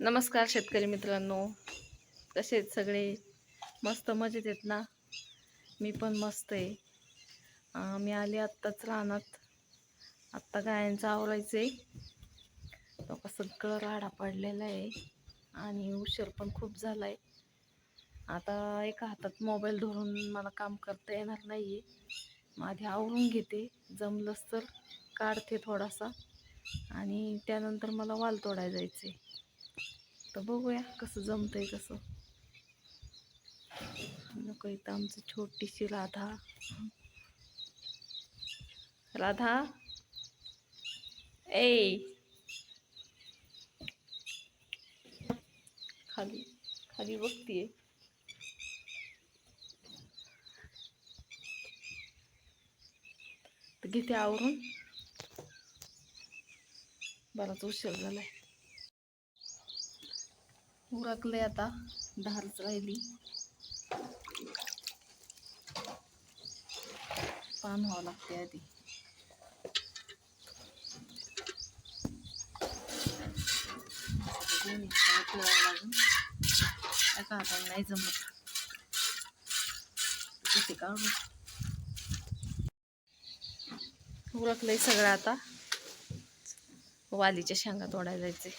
नमस्कार शेतकरी मित्रांनो. कसे आहेत सगळे? मस्त मजेत आहेत ना? मी पण मस्त आहे. मी आले आत्ताच रानात. आत्ता गायांचं आवरायचं आहे तो सगळं राडा पडलेला आहे आणि उशीर पण खूप झाला आहे आता एका हातात मोबाईल धरून मला काम करता येणार नाही आहे आधी आवरून घेते. जमलंच तर काढते थोडासा. आणि त्यानंतर मला वाल तोडायला जायचं आहे तर बघूया कसं जमतंय कसं नको इथं आमची छोटीशी राधा. राधा? ए! खाली खाली बघतीये. तर घेते आवरून. बराच उशीर झालाय. उरकले आता धारच राहिली. पान व्हावं लागते आधी. दोन्ही एका हाताने नाही जमत. किती काढू उरकलंय सगळं आता. वालीच्या शेंगा तोडायला जायचे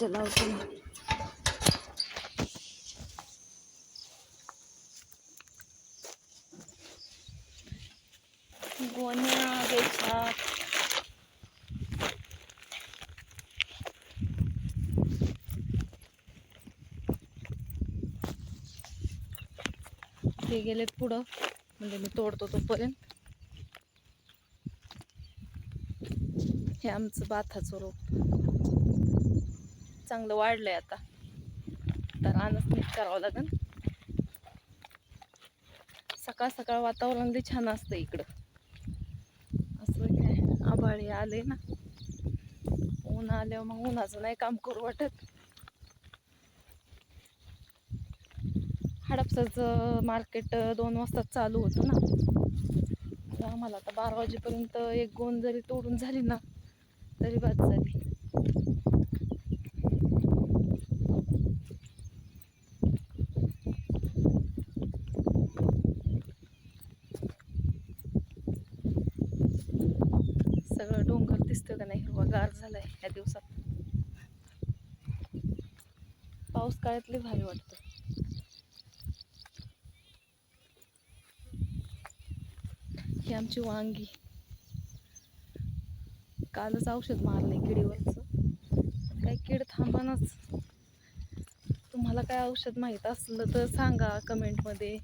दरवाजा लावते. गोण्या ते गेलेत पुढं. म्हणजे मी तोडतो तोपर्यंत. हे आमचं बाथाचं रोप. चांगलं वाढलंय आता. तर रानच नीट करावं लागेल. सकाळ सकाळ वातावरण लई छान असतं इकडं. असं काय आभाळी आले ना. ऊन आल्यावर मग उन्हाचं नाही काम करू वाटत. हडपसाचं मार्केट दोन वाजता चालू होतं ना. आम्हाला आता बारा वाजेपर्यंत एक गोंद जरी तोडून झाली ना तरी बाद झाली सगळं डोंगर दिसतं का नाही? हिरवागार झालाय ह्या दिवसात. पाऊस काळातले भारी वाटतं. ही आमची वांगी. कालच औषध मारलंय किडीवरचं. पण काही कीड थांबानच. तुम्हाला काय औषध माहीत असलं तर सांगा कमेंटमध्ये.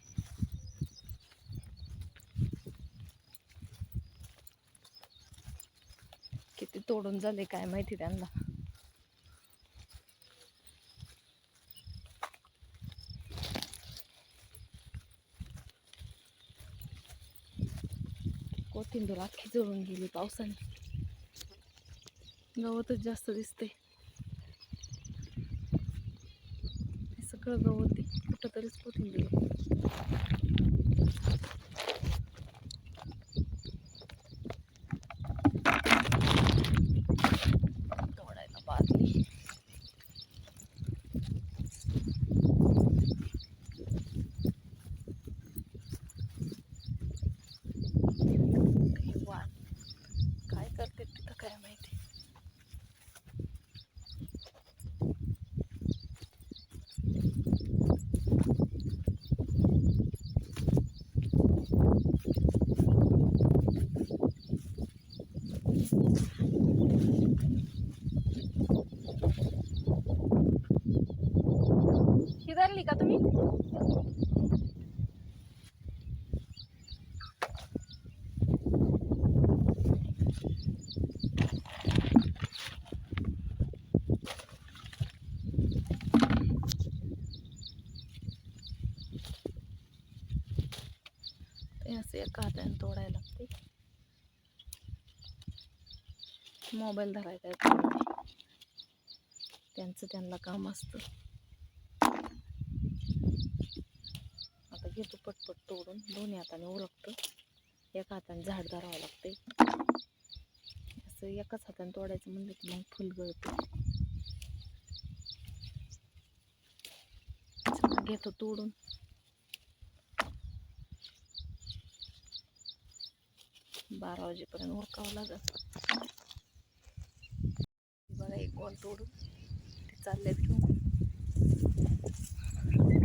तोडून झाले काय माहिती त्यांना. कोथिंबीर अख्खी जळून गेली पावसाने. गवतच जास्त दिसते हे सगळं गवत आहे. कुठं तरीच कोथिंबीर आहे. तोडायला बादली हे वाल काय करते तिथं काय माहिती ही धरली का तुम्ही? ते असं एका हाताने तोडायला लागते. मोबाईल धरायचा त्यांचं त्यांना काम असतं. घेतो पटपट तोडून. दोन्ही हाताने ओळखतो. एका हाताने झाड धरावं लागते असं एकाच हाताने तोडायचं म्हणलं की मग फुल गळतं घेतो तोडून. बारा वाजेपर्यंत उरकावं लागत बघा एक बॉल तोडून. ते चाललंय घेऊन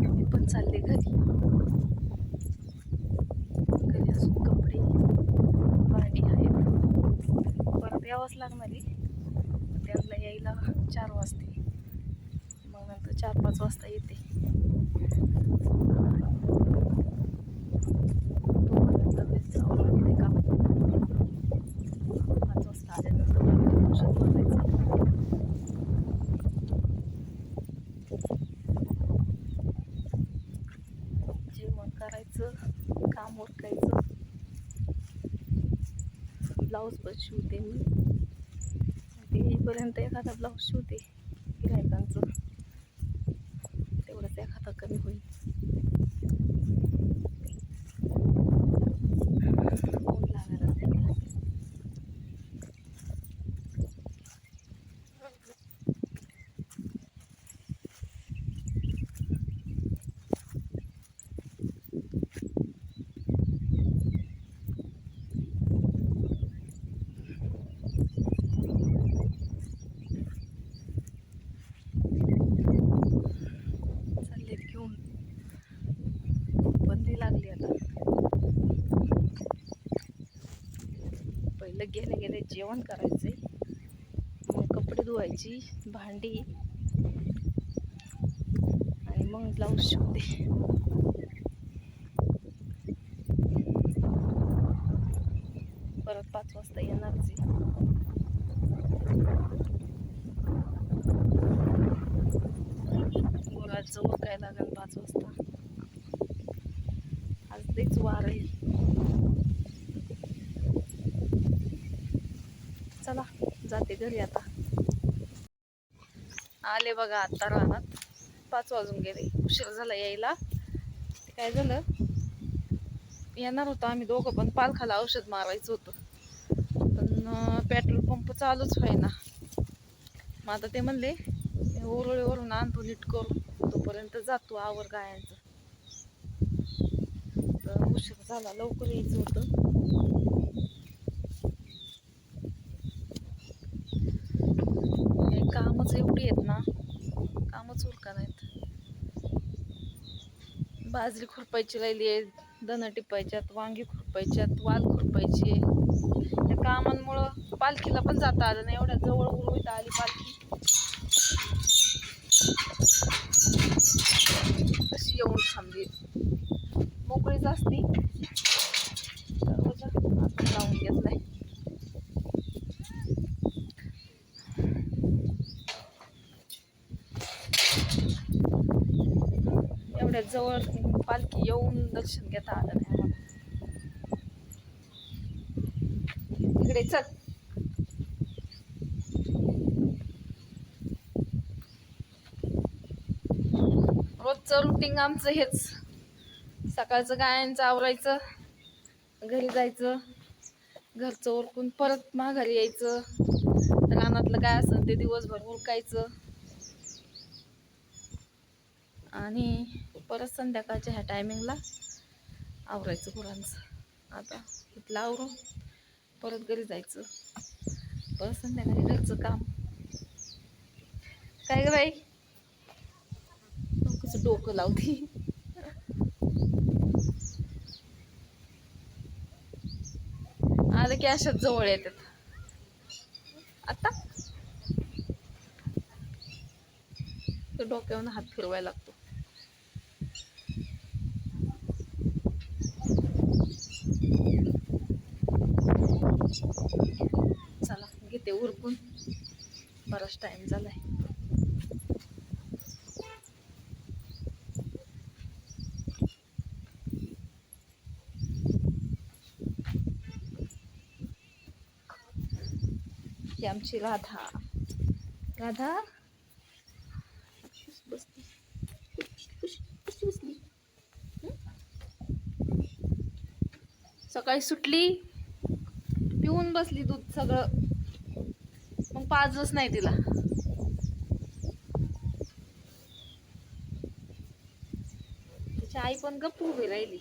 मी पण चालले घरी घरी असून कपडे भांडी आहेत परत यावंच लागणार आहे त्यांना यायला चार वाजते मग नंतर चार पाच वाजता येते तोपर्यंत घरी जावं लागेल काम पाच वाजता आल्यानंतर मला औषध मारायचं जेवण करायचं काम उरकायचं ब्लाऊज पण शिवते मी. ते येईपर्यंत एखादा ब्लाऊज शिवते गिरायकांचं तेवढंच एखादा कमी होईल ऊन लागायला लागलं. चाललेत घेऊन बंदी लागली आता पहिलं गेले गेले जेवण करायचे. मग कपडे धुवायची भांडी. आणि मग ब्लाऊज शिवते. परत पाच वाजता येणारच आहे. गुराचं काय लागेल पाच वाजता. आज तेच वार आहे चला जाते घरी आता. आले बघा आता रानात. पाच वाजून गेले. उशीर झाला यायला. ते काय झालं? येणार होतं आम्ही दोघं पण पालखाला औषध मारायचं होतं. पण पेट्रोल पंप चालूच व्हायना. मग आता ते म्हणले ओरळीवरून उरळीवरून आणतो नीट करून. तोपर्यंत जातो आवर गायांचं. तर उशीर झाला लवकर यायचं होतं हे माणसं एवढी आहेत ना कामच उरका नाहीत. बाजरी खुरपायची राहिली आहे दणं टिपायच्यात वांगी खुरपायच्यात वाल खुरपायची त्या कामांमुळं पालखीला पण जाता आलं नाही एवढ्या जवळ उरवित आली पालखी. कशी येऊन थांबली. मोकळीच असती दरवाजा आता लावून घेतलाय एवढ्या जवळ पालखी येऊन दर्शन घेता आलं नाही आम्हाला. इकडे चल. रोजचं रुटीन आमचं हेच. सकाळचं गायांचं आवरायचं घरी जायचं घरचं उरकून परत माघारी यायचं. रानातलं काय असेल ते दिवसभर उरकायचं. आणि परत संध्याकाळच्या ह्या टायमिंगला आवरायचं गुरांचं आता तिथलं आवरून परत घरी जायचं. परत संध्याकाळी घरचं काम. काय ग बाई? कसं डोकं लावती. आलं की अशाच जवळ येतात. आता? तो डोक्यावरून हात फिरवायला लागतो. चला घेते उरकून. बराच टाइम झालाय. ही आमची राधा. राधा? बसली बसली सकाळी सुटली? पिऊन बसली दूध सगळं. मग पाजलंच नाही तिला. तिची आई पण गप्प उभी राहिली.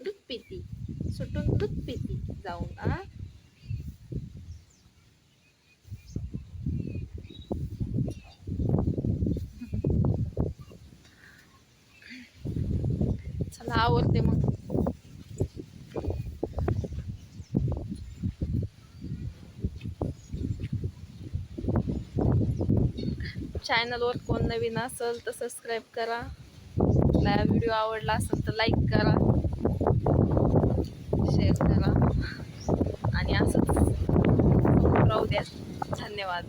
दूध पिती. सुटून दूध पिती जाऊन आ? चला आवडते मग. चॅनलवर कोण नवीन असेल तर सबस्क्राईब करा. व्हिडिओ आवडला असेल तर लाईक करा. शेअर करा. आणि असंच. राहू द्या. धन्यवाद.